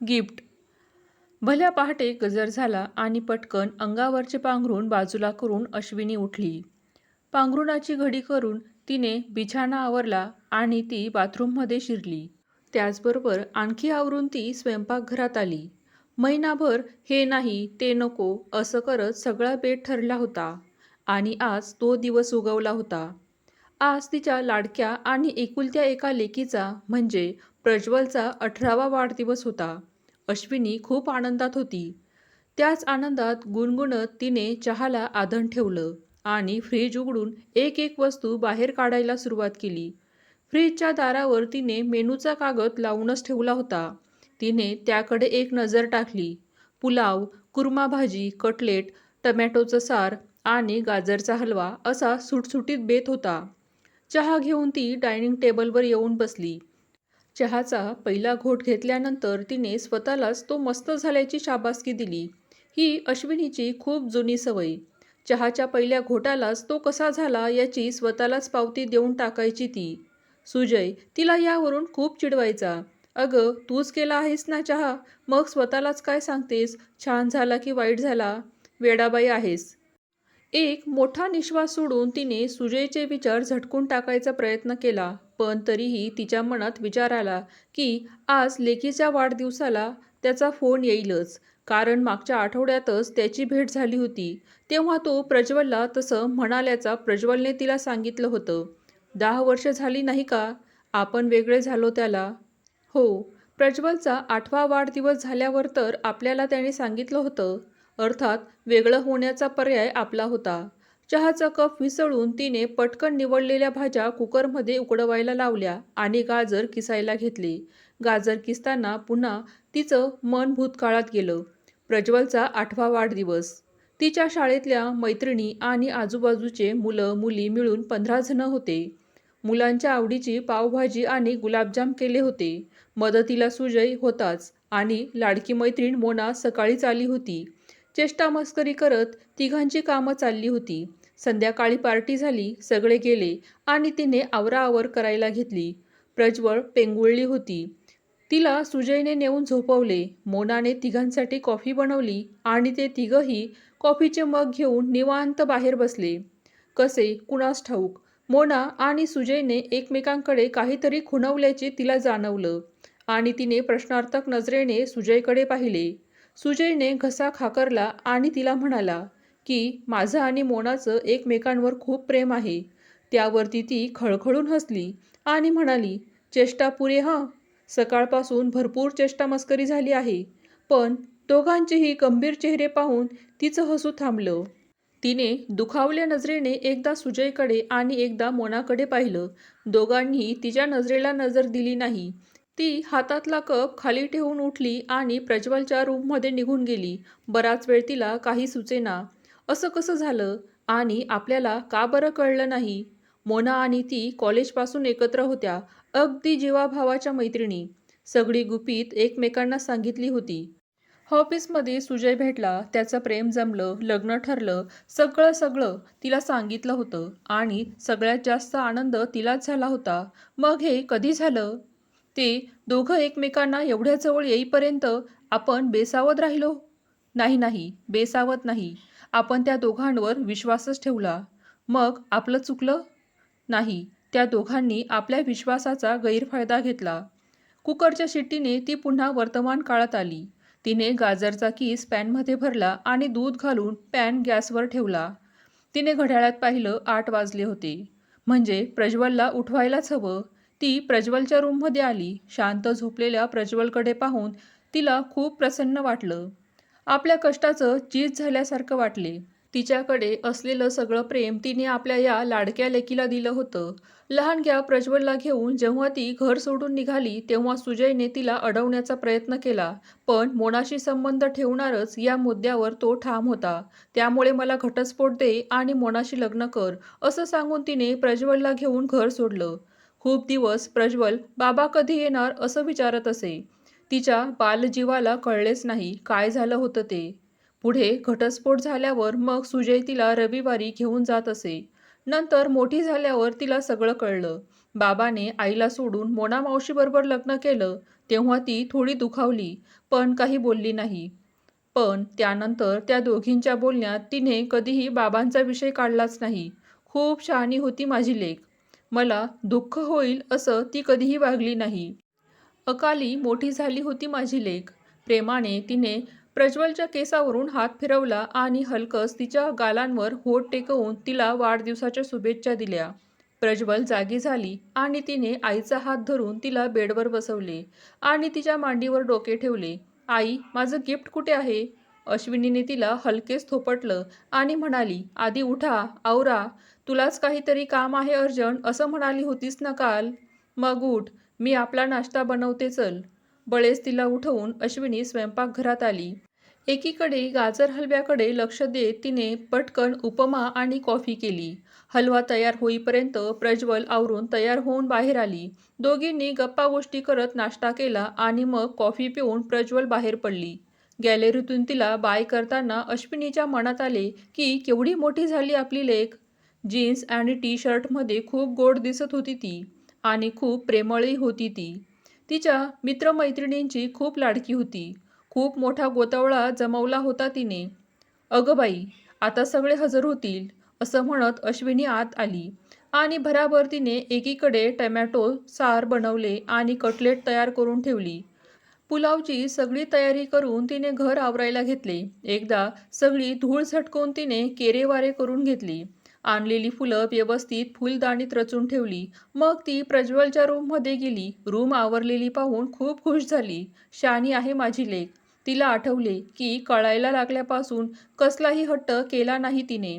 Gift. भल्या पहाटे गजर झाला आणि पटकन अंगावरचे पांघरून बाजूला करून अश्विनी उठली. पांघरुणाची घडी करून तिने बिछाना आवरला आणि ती बाथरूममध्ये शिरली. त्याचबरोबर आणखी आवरून ती स्वयंपाकघरात आली. महिनाभर हे नाही ते नको असं करत सगळा बेट ठरला होता आणि आज तो दिवस उगवला होता. आज तिच्या लाडक्या आणि एकुलत्या एका लेकीचा म्हणजे प्रज्वलचा अठरावा वाढदिवस होता. अश्विनी खूप आनंदात होती. त्याच आनंदात गुणगुणत तिने चहाला आधण ठेवलं आणि फ्रीज उघडून एक एक वस्तू बाहेर काढायला सुरुवात केली. फ्रीजच्या दारावर तिने मेनूचा कागद लावूनच ठेवला होता. तिने त्याकडे एक नजर टाकली. पुलाव कुर्मा भाजी कटलेट टमॅटोचं सार आणि गाजरचा हलवा असा सुटसुटीत बेत होता. चहा घेऊन ती डायनिंग टेबलवर येऊन बसली. चहाचा पहिला घोट घेतल्यानंतर तिने स्वतःलाच तो मस्त झाल्याची शाबासकी दिली. ही अश्विनीची खूप जुनी सवय. चहाच्या पहिल्या घोटालाच तो कसा झाला याची स्वतःलाच पावती देऊन टाकायची ती. सुजय तिला यावरून खूप चिडवायचा. अगं तूच केला आहेस ना चहा? मग स्वतःलाच काय सांगतेस? छान झाला की वाईट झाला? वेडाबाई आहेस. एक मोठा निश्वास सोडून तिने सुजयचे विचार झटकून टाकायचा प्रयत्न केला पण तरीही तिच्या मनात विचार आला की आज लेकीच्या वाढदिवसाला त्याचा फोन येईलच कारण मागच्या आठवड्यातच त्याची भेट झाली होती. तेव्हा तो प्रज्वलला तसं म्हणाल्याचा प्रज्वलने तिला सांगितलं होतं. दहा वर्ष झाली नाही का? आपण वेगळे झालो त्याला. हो प्रज्वलचा आठवा वाढदिवस झाल्यावर तर आपल्याला त्याने सांगितलं होतं. अर्थात वेगळं होण्याचा पर्याय आपला होता. चहाचा कप विसळून तिने पटकन निवडलेल्या भाज्या कुकरमध्ये उकडवायला लावल्या आणि गाजर किसायला घेतले. गाजर किसताना पुन्हा तिचं मन भूतकाळात गेलं. प्रज्वलचा आठवा वाढदिवस. तिच्या शाळेतल्या मैत्रिणी आणि आजूबाजूचे मुलं मुली मिळून पंधरा जण होते. मुलांच्या आवडीची पावभाजी आणि गुलाबजाम केले होते. मदतीला सुजय होताच आणि लाडकी मैत्रीण मोना सकाळीच आली होती. चेष्टा मस्करी करत तिघांची कामं चालली होती. संध्याकाळी पार्टी झाली सगळे गेले आणि तिने आवराआवर करायला घेतली. प्रज्वळ पेंगुळली होती. तिला सुजयने नेऊन झोपवले. मोनाने तिघांसाठी कॉफी बनवली आणि ते तिघंही कॉफीचे मग घेऊन निवांत बाहेर बसले. कसे? कुणास ठाऊक मोना आणि सुजयने एकमेकांकडे काहीतरी खुणवल्याचे तिला जाणवलं आणि तिने प्रश्नार्थक नजरेने सुजयकडे पाहिले. सुजयने घसा खाकरला आणि तिला म्हणाला की माझं आणि मोनाचं एकमेकांवर खूप प्रेम आहे. त्यावरती ती खळखळून हसली आणि म्हणाली चेष्टा पुरे हां. सकाळपासून भरपूर चेष्टा मस्करी झाली आहे. पण दोघांचेही गंभीर चेहरे पाहून तिचं हसू थांबलं. तिने दुखावल्या नजरेने एकदा सुजयकडे आणि एकदा मोनाकडे पाहिलं. दोघांनी तिच्या नजरेला नजर दिली नाही. ती हातातला कप खाली ठेवून उठली आणि प्रज्वलच्या रूममध्ये निघून गेली. बराच वेळ तिला काही सुचेना. असं कसं झालं? आणि आपल्याला का बरं कळलं नाही? मोना आणि ती कॉलेजपासून एकत्र होत्या अगदी जीवाभावाच्या मैत्रिणी. सगळी गुपित एकमेकांना सांगितली होती. ऑफिसमध्ये सुजय भेटला त्याचं प्रेम जमलं लग्न ठरलं सगळं सगळं तिला सांगितलं होतं आणि सगळ्यात जास्त आनंद तिलाच झाला होता. मग हे कधी झालं? ते दोघं एकमेकांना एवढ्या जवळ येईपर्यंत आपण बेसावत राहिलो? नाही नाही बेसावत नाही. आपण त्या दोघांवर विश्वासच ठेवला. मग आपलं चुकलं? नाही त्या दोघांनी आपल्या विश्वासाचा गैरफायदा घेतला. कुकरच्या शिट्टीने ती पुन्हा वर्तमान काळात आली. तिने गाजरचा कीस पॅनमध्ये भरला आणि दूध घालून पॅन गॅसवर ठेवला. तिने घड्याळात पाहिलं आठ वाजले होते. म्हणजे प्रज्वलला उठवायलाच हवं. ती प्रज्वलच्या रूममध्ये आली. शांत झोपलेल्या प्रज्वलकडे पाहून तिला खूप प्रसन्न वाटलं. आपल्या कष्टाचं चीज झाल्यासारखं वाटले. तिच्याकडे असलेलं सगळं प्रेम तिने आपल्या या लाडक्या लेकीला दिलं होतं. लहानग्या प्रज्वलला घेऊन जेव्हा ती घर सोडून निघाली तेव्हा सुजयने तिला अडवण्याचा प्रयत्न केला. पण मोनाशी संबंध ठेवणारच या मुद्द्यावर तो ठाम होता. त्यामुळे मला घटस्फोट दे आणि मोनाशी लग्न कर असं सांगून तिने प्रज्वलला घेऊन घर सोडलं. खूप दिवस प्रज्वल बाबा कधी येणार असं विचारत असे. तिच्या बालजीवाला कळलेच नाही काय झालं होतं ते. पुढे घटस्फोट झाल्यावर मग सुजय तिला रविवारी घेऊन जात असे. नंतर मोठी झाल्यावर तिला सगळं कळलं. बाबाने आईला सोडून मोना मावशीबरोबर लग्न केलं तेव्हा ती थोडी दुखावली पण काही बोलली नाही. पण त्यानंतर त्या दोघींच्या बोलण्यात तिने कधीही बाबांचा विषय काढलाच नाही. खूप शहाणी होती माझी लेख. मला दुःख होईल असं ती कधीही वागली नाही. अकाली मोठी झाली होती माझी लेख. प्रेमाने तिने प्रज्वलच्या केसावरून हात फिरवला आणि हलकस तिच्या गालांवर होठ टेकवून तिला वाढदिवसाच्या शुभेच्छा दिल्या. प्रज्वल जागी झाली आणि तिने आईचा हात धरून तिला बेडवर बसवले आणि तिच्या मांडीवर डोके ठेवले. आई माझं गिफ्ट कुठे आहे? अश्विनीने तिला हलकेच थोपटलं आणि म्हणाली आधी उठा आवरा. तुलाच काहीतरी काम आहे अर्जंट असं म्हणाली होतीस ना काल? मग उठ मी आपला नाश्ता बनवते चल. बळेस तिला उठवून अश्विनी स्वयंपाकघरात आली. एकीकडे गाजर हलव्याकडे लक्ष देत तिने पटकन उपमा आणि कॉफी केली. हलवा तयार होईपर्यंत प्रज्वल आवरून तयार होऊन बाहेर आली. दोघींनी गप्पा गोष्टी करत नाश्ता केला आणि मग कॉफी पिऊन प्रज्वल बाहेर पडली. गॅलरीतून तिला बाय करताना अश्विनीच्या मनात आले की केवढी मोठी झाली आपली लेख. जीन्स आणि टी शर्टमध्ये खूप गोड दिसत होती ती आणि खूप प्रेमळही होती ती. तिच्या मित्रमैत्रिणींची खूप लाडकी होती. खूप मोठा गोतावळा जमवला होता तिने. अगं बाई आता सगळे हजर होतील असं म्हणत अश्विनी आत आली आणि भराभर तिने एकीकडे टमॅटो सार बनवले आणि कटलेट तयार करून ठेवली. पुलावची सगळी तयारी करून तिने घर आवरायला घेतले. एकदा सगळी धूळ झटकून तिने केरेवारे करून घेतली. आणलेली फुलं व्यवस्थित फुलदाणीत रचून ठेवली. मग ती प्रज्वलच्या रूममध्ये गेली. रूम आवरलेली पाहून खूप खुश झाली. शानी आहे माझी लेख तिला आठवले की कळायला लागल्यापासून कसलाही हट्ट केला नाही तिने.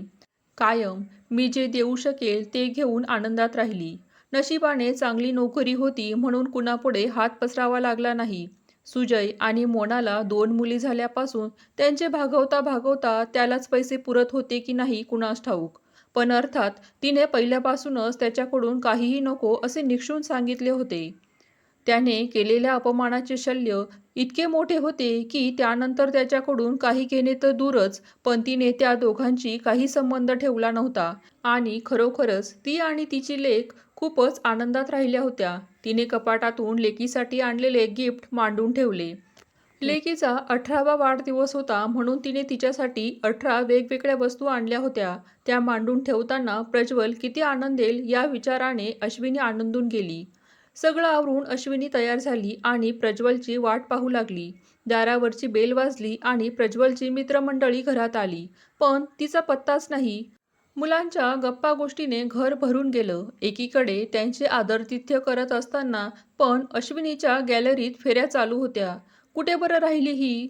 कायम. मी जे देऊ शकेल ते घेऊन आनंदात राहिली. नशिबाने चांगली नोकरी होती म्हणून कुणापुढे हात पसरावा लागला नाही. सुजय आणि मोनाला दोन मुली झाल्यापासून त्यांचे भागवता भागवता त्यालाच पैसे पुरत होते की नाही कुणास ठाऊक. पण अर्थात तिने पहिल्यापासूनच त्याच्याकडून काहीही नको असे निक्षून सांगितले होते. त्याने केलेल्या अपमानाचे शल्य इतके मोठे होते की त्यानंतर त्याच्याकडून काही घेणे तर दूरच पण तिने त्या दोघांची काही संबंध ठेवला नव्हता आणि खरोखरच ती आणि तिची लेख खूपच आनंदात राहिल्या होत्या. तिने कपाटातून लेकीसाठी आणलेले गिफ्ट मांडून ठेवले. लेकीचा अठरावा वाढदिवस होता म्हणून तिने तिच्यासाठी अठरा वेगवेगळ्या वस्तू आणल्या होत्या. त्या मांडून ठेवताना प्रज्वल किती आनंदेल या विचाराने अश्विनी आनंदून गेली. सगळं आवरून अश्विनी तयार झाली आणि प्रज्वलची वाट पाहू लागली. दारावरची बेल वाजली आणि प्रज्वलची मित्रमंडळी घरात आली. पण तिचा पत्ताच नाही. मुलांच्या गप्पा गोष्टीने घर भरून गेलं. एकीकडे त्यांचे आदरतिथ्य करत असताना पण अश्विनीच्या गॅलरीत फेऱ्या चालू होत्या. कुठे बरं राहिली ही?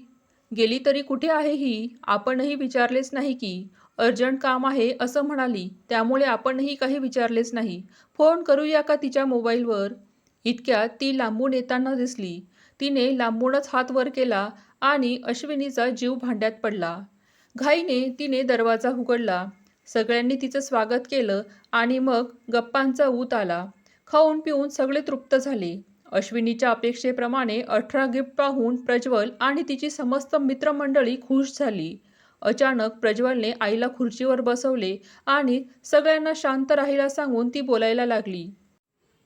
गेली तरी कुठे आहे ही? आपणही विचारलेच नाही की अर्जंट काम आहे असं म्हणाली त्यामुळे आपणही काही विचारलेच नाही. फोन करूया का तिच्या मोबाईलवर? इतक्यात ती लांबून येताना दिसली. तिने लांबूनच हात वर केला आणि अश्विनीचा जीव भांड्यात पडला. घाईने तिने दरवाजा उघडला. सगळ्यांनी तिचं स्वागत केलं आणि मग गप्पांचा ऊत आला. खाऊन पिऊन सगळे तृप्त झाले. अश्विनीच्या अपेक्षेप्रमाणे अठरा गिफ्ट पाहून प्रज्वल आणि तिची समस्त मित्रमंडळी खुश झाली. अचानक प्रज्वलने आईला खुर्चीवर बसवले आणि सगळ्यांना शांत राहायला सांगून ती बोलायला लागली.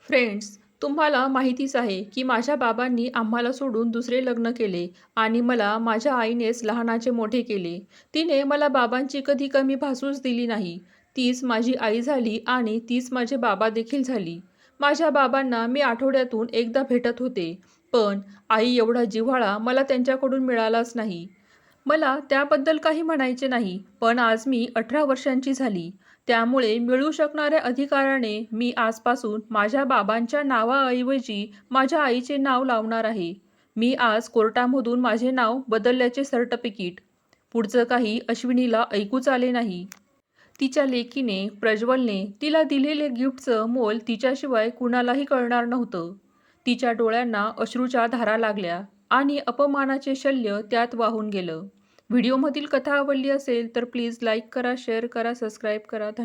फ्रेंड्स तुम्हाला माहितीच आहे की माझ्या बाबांनी आम्हाला सोडून दुसरे लग्न केले आणि मला माझ्या आईनेच लहानाचे मोठे केले. तिने मला बाबांची कधी कमी भासूच दिली नाही. तीच माझी आई झाली आणि तीच माझे बाबा देखील झाली. माझ्या बाबांना मी आठवड्यातून एकदा भेटत होते. पण आई एवढा जिव्हाळा मला त्यांच्याकडून मिळालाच नाही. मला त्याबद्दल काही म्हणायचे नाही पण आज मी अठरा वर्षांची झाली. त्यामुळे मिळू शकणाऱ्या अधिकाराने मी आजपासून माझ्या बाबांच्या नावाऐवजी माझ्या आईचे नाव लावणार आहे. मी आज कोर्टामधून माझे नाव बदलल्याचे सर्टिफिकेट पुढचं काही अश्विनीला ऐकूच आले नाही. तिच्या लेकीने प्रज्वलने तिला दिलेले गिफ्टचं मोल तिच्याशिवाय कुणालाही कळणार नव्हतं. तिच्या डोळ्यांना अश्रूच्या धारा लागल्या आणि अपमानाचे शल्य त्यात वाहून गेलं. व्हिडिओमधील कथा आवडली असेल तर प्लीज लाईक करा शेअर करा सबस्क्राईब करा. धन्यवाद.